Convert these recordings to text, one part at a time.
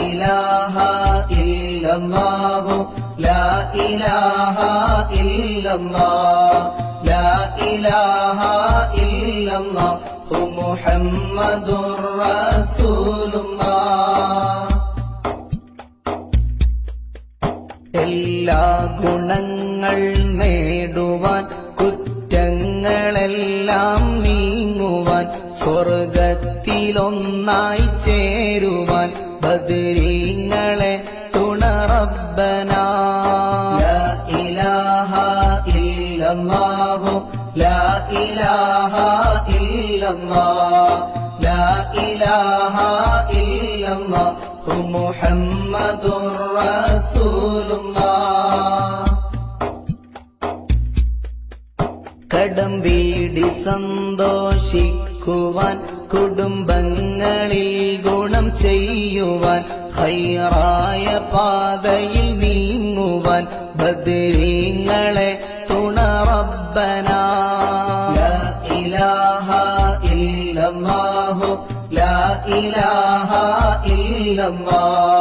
إله إلا الله لا إله إلا الله لا إله إلا الله محمد رسول الله എല്ലാ ഗുണങ്ങൾ നേടുവാൻ കുറ്റങ്ങളെല്ലാം നീങ്ങുവാൻ സ്വർഗത്തിലൊന്നായി ചേരുവാൻ ബദരീങ്ങളെ തുണറബ്ബന. ഇലാഹ ഇല്ലല്ലാഹു. ലാ ഇലാഹ ഇല്ലല്ലാഹ് ലാ ഇലാഹ ഇല്ലല്ലാഹു മുഹമ്മദുർ റസൂലുള്ളാഹ് കടം വീടി സന്തോഷിക്കുവാൻ കുടുംബങ്ങളിൽ ഗുണം ചെയ്യുവാൻ ഹൈറായ പാതയിൽ നീങ്ങുവാൻ ബദരീങ്ങളെ തുണറബന ഇലാഹ ഇല്ലല്ലാഹു ലാ ഇലാഹ ഇല്ലല്ലാഹ്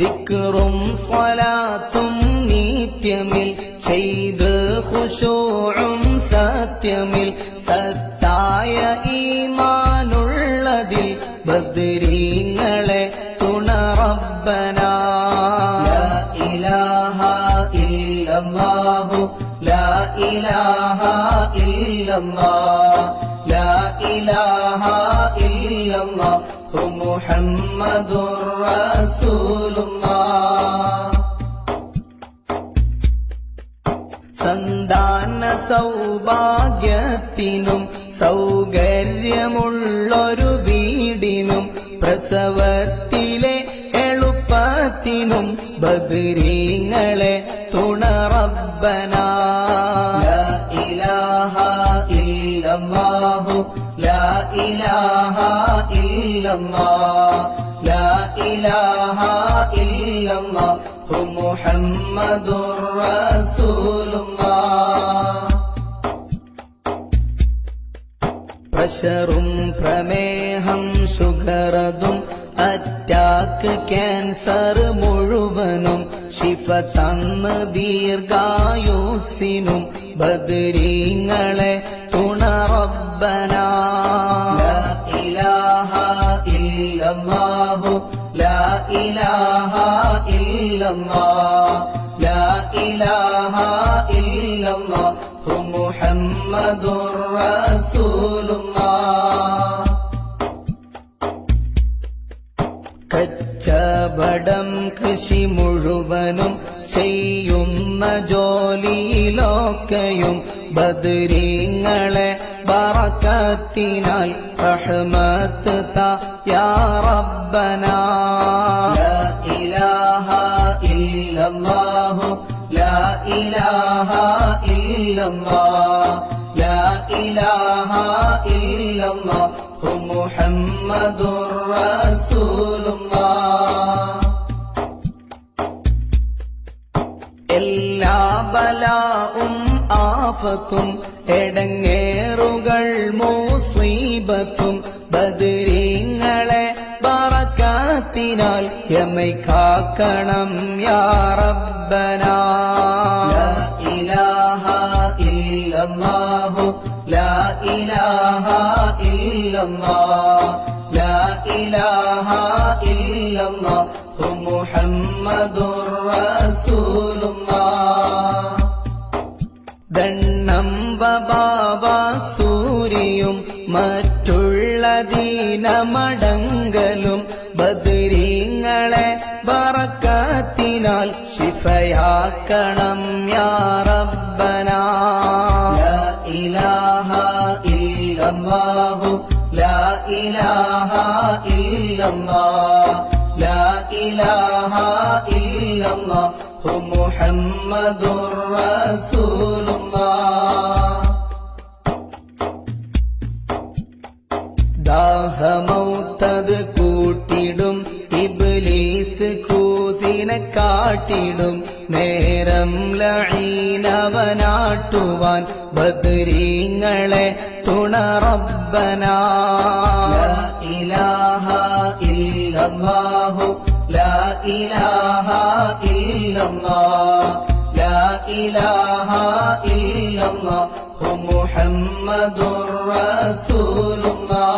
വിക്റും സ്വലാത്തും നീത്യമിൽ ചെയ്ത് ഖുശൂഉം സത്യമിൽ സത്തായ ഈമാനുള്ളതിൽ ബദ്രീങ്ങളെ തുണറബ്ബന. ഇലാഹ ഇല്ലല്ലാഹു ലാ ഇലാഹ ഇല്ലല്ലാഹ് ലാ ഇലാഹ ഇല്ലല്ലാഹു മുഹമ്മദുർ الله സന്താന സൗഭാഗ്യത്തിനും സൗകര്യമുള്ളൊരു വീടിനും പ്രസവത്തിലെ എളുപ്പത്തിനും ബദരീങ്ങളെ തുണറബ്ബന. ഇലാഹ ഇല്ലല്ലാഹ് ലാ ഇലാഹ ഇല്ലല്ലാഹു മുഹമ്മദുർ റസൂലുള്ളാഹ്. പ്രഷറും പ്രമേഹം ഷുഗറതും അറ്റാക്ക് ക്യാൻസർ മുഴുവനും ശിഫ തന്ന് ദീർഘായുസിനും ബദരീങ്ങളെ തുണറബ്ബന ലാ ഇലാഹ ഇല്ലല്ലാഹ് ലാ ഇലാഹ ഇല്ലല്ലാഹു മുഹമ്മദുർ റസൂലുള്ളാഹ് കച്ചവടം കൃഷി മുഴുവനും ചെയ്യുന്ന ജോലിയിലൊക്കെയും ബദരീങ്ങളെ ബറക്കത്തിനാൽ റഹ്മത്ത് യാ റബ്ബന. ഇലാഹ ഇല്ലല്ലാഹു ലാ ഇലാഹ ഇല്ലല്ലാഹ് ലാ ഇലാഹ ഇല്ലല്ലാഹു മുഹമ്മദുർ റസൂലുള്ളാഹ് ആഫത്തും എടങ്ങേറുകൾ മുസീബത്തും ബദരീങ്ങളെ ബറക്കാത്തിനാൽ എമ്മൈ കാക്കണം യാ റബ്ബന. ഇലാഹ ഇല്ലല്ലാഹു ലാ ഇലാഹ ഇല്ലല്ലാഹ് ലാ ഇലാഹ ഇല്ലല്ലാഹു മുഹമ്മദുർ റസൂലുള്ളാഹ് മറ്റുള്ള ദീനമടങ്കലും ബദരീങ്ങളെ ബറക്കത്തിനാൽ ശിഫയാക്കണം യാ റബ്ബന. ഇലാഹ ഇല്ലല്ലാഹു. ലാ ഇലാഹ ഇല്ലല്ലാഹ് ലാ ഇലാഹ ഇല്ലല്ലാഹു മുഹമ്മദുർ റസൂലുള്ളാഹ് ദാഹമൗത്തത് കൂട്ടിടും ഇബ്ലീസ് കൂസിനെ കാട്ടിടും. നേരം ലഴീനവനാട്ടുവാൻ ബദരീങ്ങളെ തുണറബ്ബനാ. ഇലാഹ ഇല്ലല്ലാഹു ലാ ഇലാഹ ഇല്ലല്ലാഹ് ലാ ഇലാഹ ഇല്ലല്ലാഹു മുഹമ്മദുർ റസൂലുള്ളാഹ്